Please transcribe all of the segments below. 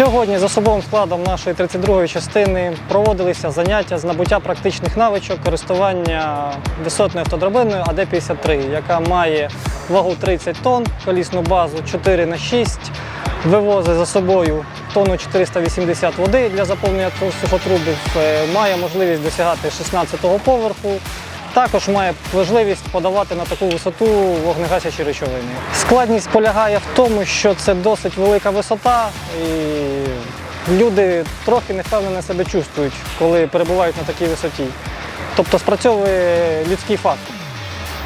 Сьогодні з особовим складом нашої 32-ї частини проводилися заняття з набуття практичних навичок користування висотною автодрабиною АД-53, яка має вагу 30 тонн, колісну базу 4 на 6 вивозить за собою тонну 480 води для заповнення сухотрубів, е, має можливість досягати 16-го поверху. Також має можливість подавати на таку висоту вогнегасячі речовини. Складність полягає в тому, що це досить велика висота, і люди трохи невпевнено себе чувствують, коли перебувають на такій висоті. Тобто спрацьовує людський фактор.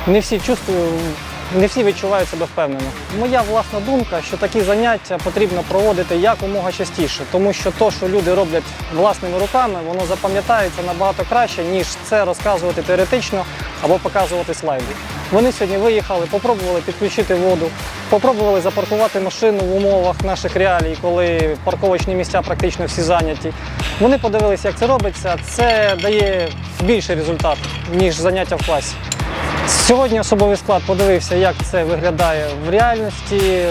Не всі чувствують, не всі відчувають себе впевнено. Моя власна думка, що такі заняття потрібно проводити якомога частіше, тому що то, що люди роблять власними руками, воно запам'ятається набагато краще, ніж це розказувати теоретично або показувати слайди. Вони сьогодні виїхали, попробували підключити воду, попробували запаркувати машину в умовах наших реалій, коли парковочні місця практично всі зайняті. Вони подивилися, як це робиться. Це дає більший результат, ніж заняття в класі. Сьогодні особовий склад подивився, як це виглядає в реальності,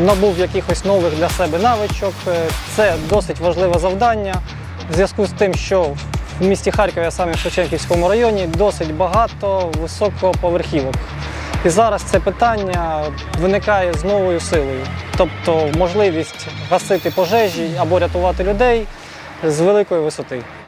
набув якихось нових для себе навичок. Е, Це досить важливе завдання в зв'язку з тим, що в місті Харкові, а саме в Шевченківському районі, досить багато високоповерхівок. І зараз це питання виникає з новою силою, тобто можливість гасити пожежі або рятувати людей з великої висоти.